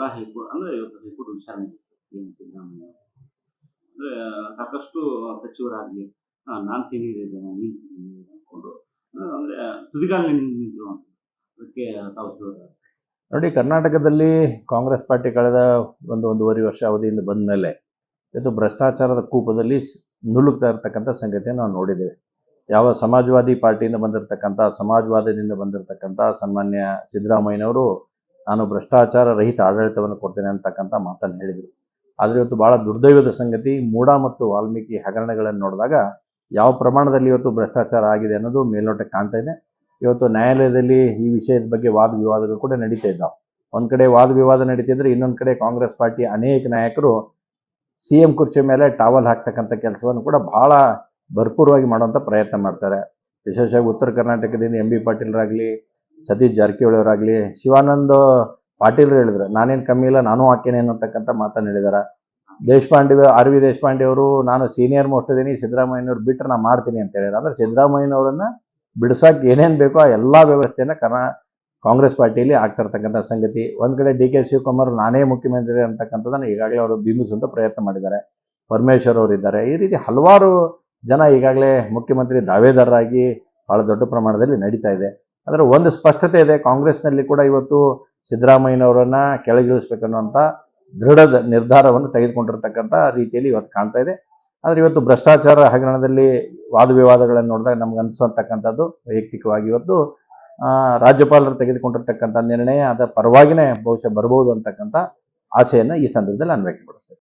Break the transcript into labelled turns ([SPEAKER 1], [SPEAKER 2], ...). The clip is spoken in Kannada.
[SPEAKER 1] ಕೂಡ ಹೈಕೋರ್ಟ್ ಅಂದ್ರೆ ಇವತ್ತು ಹೈಕೋರ್ಟ್ ವಿಚಾರಣೆ. ಅಂದ್ರೆ, ಸಾಕಷ್ಟು ಸಚಿವರಾಗ್ಲಿ ನಾನ್ ಸೀನಿಯರ್ ಇದ್ದೇನೆ, ನೀನ್ ಅನ್ಕೊಂಡು ಅಂದ್ರೆ ತುದಿಗಾಲಿನ ನಿಂತಿರು ಅಂತ. ಅದಕ್ಕೆ ತಾವು ಹೇಳಿದ್ರು
[SPEAKER 2] ನೋಡಿ, ಕರ್ನಾಟಕದಲ್ಲಿ ಕಾಂಗ್ರೆಸ್ ಪಾರ್ಟಿ ಕಳೆದ ಒಂದು ಒಂದೂವರೆ ವರ್ಷ ಅವಧಿಯಿಂದ ಬಂದ ಮೇಲೆ ಇದು ಭ್ರಷ್ಟಾಚಾರದ ಕೂಪದಲ್ಲಿ ನುಲುಕ್ತಾ ಇರತಕ್ಕಂಥ ಸಂಗತಿಯನ್ನು ನಾವು ನೋಡಿದ್ದೇವೆ. ಯಾವ ಸಮಾಜವಾದಿ ಪಾರ್ಟಿಯಿಂದ ಬಂದಿರತಕ್ಕಂಥ, ಸಮಾಜವಾದದಿಂದ ಬಂದಿರತಕ್ಕಂಥ ಸನ್ಮಾನ್ಯ ಸಿದ್ದರಾಮಯ್ಯನವರು ನಾನು ಭ್ರಷ್ಟಾಚಾರ ರಹಿತ ಆಡಳಿತವನ್ನು ಕೊಡ್ತೇನೆ ಅಂತಕ್ಕಂಥ ಮಾತನ್ನು ಹೇಳಿದರು. ಆದರೆ ಇವತ್ತು ಭಾಳ ದುರ್ದೈವದ ಸಂಗತಿ ಮೂಡ ಮತ್ತು ವಾಲ್ಮೀಕಿ ಹಗರಣಗಳನ್ನು ನೋಡಿದಾಗ ಯಾವ ಪ್ರಮಾಣದಲ್ಲಿ ಇವತ್ತು ಭ್ರಷ್ಟಾಚಾರ ಆಗಿದೆ ಅನ್ನೋದು ಮೇಲ್ನೋಟಕ್ಕೆ ಕಾಣ್ತಾ ಇದೆ. ಇವತ್ತು ನ್ಯಾಯಾಲಯದಲ್ಲಿ ಈ ವಿಷಯದ ಬಗ್ಗೆ ವಾದ ವಿವಾದಗಳು ಕೂಡ ನಡೀತಾ ಇದ್ದಾವೆ. ಒಂದು ಕಡೆ ವಾದ ವಿವಾದ ನಡೀತಿದ್ರೆ ಇನ್ನೊಂದು ಕಡೆ ಕಾಂಗ್ರೆಸ್ ಪಾರ್ಟಿ ಅನೇಕ ನಾಯಕರು ಸಿ ಎಂ ಕುರ್ಚಿ ಮೇಲೆ ಟಾವಲ್ ಹಾಕ್ತಕ್ಕಂಥ ಕೆಲಸವನ್ನು ಕೂಡ ಬಹಳ ಭರ್ಪೂರವಾಗಿ ಮಾಡುವಂಥ ಪ್ರಯತ್ನ ಮಾಡ್ತಾರೆ. ವಿಶೇಷವಾಗಿ ಉತ್ತರ ಕರ್ನಾಟಕದಿಂದ ಎಂ ಬಿ ಪಾಟೀಲ್ರಾಗಲಿ ಸತೀಶ್ ಜಾರಕಿಹೊಳಿ ಶಿವಾನಂದ್ ಶಿವಾನಂದ ಪಾಟೀಲ್ ಹೇಳಿದ್ರು, ನಾನೇನು ಕಮ್ಮಿ ಇಲ್ಲ, ನಾನು ಹಾಕೇನೆ ಅನ್ನೋತಕ್ಕಂತ ಮಾತನ್ನು ಹೇಳಿದಾರ. ದೇಶಪಾಂಡೆ, ಆರ್ ವಿ ದೇಶಪಾಂಡೆ ಅವರು, ನಾನು ಸೀನಿಯರ್ ಮೋಸ್ಟ್ ಇದೀನಿ ಸಿದ್ದರಾಮಯ್ಯನವ್ರು ಬಿಟ್ಟರೆ ನಾನು ಮಾಡ್ತೀನಿ ಅಂತ ಹೇಳಿದ್ರು ಅಂದ್ರೆ ಸಿದ್ದರಾಮಯ್ಯನವರನ್ನ ಬಿಡ್ಸಕ್ಕೆ ಏನೇನು ಬೇಕೋ ಆ ಎಲ್ಲ ವ್ಯವಸ್ಥೆಯನ್ನು ಕರ್ನಾ ಕಾಂಗ್ರೆಸ್ ಪಾರ್ಟಿಯಲ್ಲಿ ಆಗ್ತಾ ಇರ್ತಕ್ಕಂಥ ಸಂಗತಿ. ಒಂದ್ ಕಡೆ ಡಿ ಕೆ ಶಿವಕುಮಾರ್ ನಾನೇ ಮುಖ್ಯಮಂತ್ರಿ ಅಂತಕ್ಕಂಥದ್ದನ್ನು ಈಗಾಗಲೇ ಅವರು ಬಿಂಬಿಸುವಂಥ ಪ್ರಯತ್ನ ಮಾಡಿದ್ದಾರೆ. ಪರಮೇಶ್ವರ್ ಅವರು ಇದ್ದಾರೆ. ಈ ರೀತಿ ಹಲವಾರು ಜನ ಈಗಾಗಲೇ ಮುಖ್ಯಮಂತ್ರಿ ದಾವೇದಾರರಾಗಿ ಬಹಳ ದೊಡ್ಡ ಪ್ರಮಾಣದಲ್ಲಿ ನಡೀತಾ ಇದೆ. ಆದರೆ ಒಂದು ಸ್ಪಷ್ಟತೆ ಇದೆ. ಕಾಂಗ್ರೆಸ್ನಲ್ಲಿ ಕೂಡ ಇವತ್ತು ಸಿದ್ದರಾಮಯ್ಯನವರನ್ನ ಕೆಳಗಿಳಿಸ್ಬೇಕನ್ನುವಂಥ ದೃಢ ನಿರ್ಧಾರವನ್ನು ತೆಗೆದುಕೊಂಡಿರ್ತಕ್ಕಂಥ ರೀತಿಯಲ್ಲಿ ಇವತ್ತು ಕಾಣ್ತಾ ಇದೆ. ಆದರೆ ಇವತ್ತು ಭ್ರಷ್ಟಾಚಾರ ಹಗರಣದಲ್ಲಿ ವಾದ ವಿವಾದಗಳನ್ನು ನೋಡಿದಾಗ ನಮ್ಗೆ ಅನಿಸುವಂತಕ್ಕಂಥದ್ದು ವೈಯಕ್ತಿಕವಾಗಿ ಇವತ್ತು ರಾಜ್ಯಪಾಲರು ತೆಗೆದುಕೊಂಡಿರ್ತಕ್ಕಂಥ ನಿರ್ಣಯ ಅದರ ಪರವಾಗಿನೇ ಬಹುಶಃ ಬರಬಹುದು ಅಂತಕ್ಕಂಥ ಆಸೆಯನ್ನು ಈ ಸಂದರ್ಭದಲ್ಲಿ ನಾನು ವ್ಯಕ್ತಪಡಿಸ್ತೇನೆ.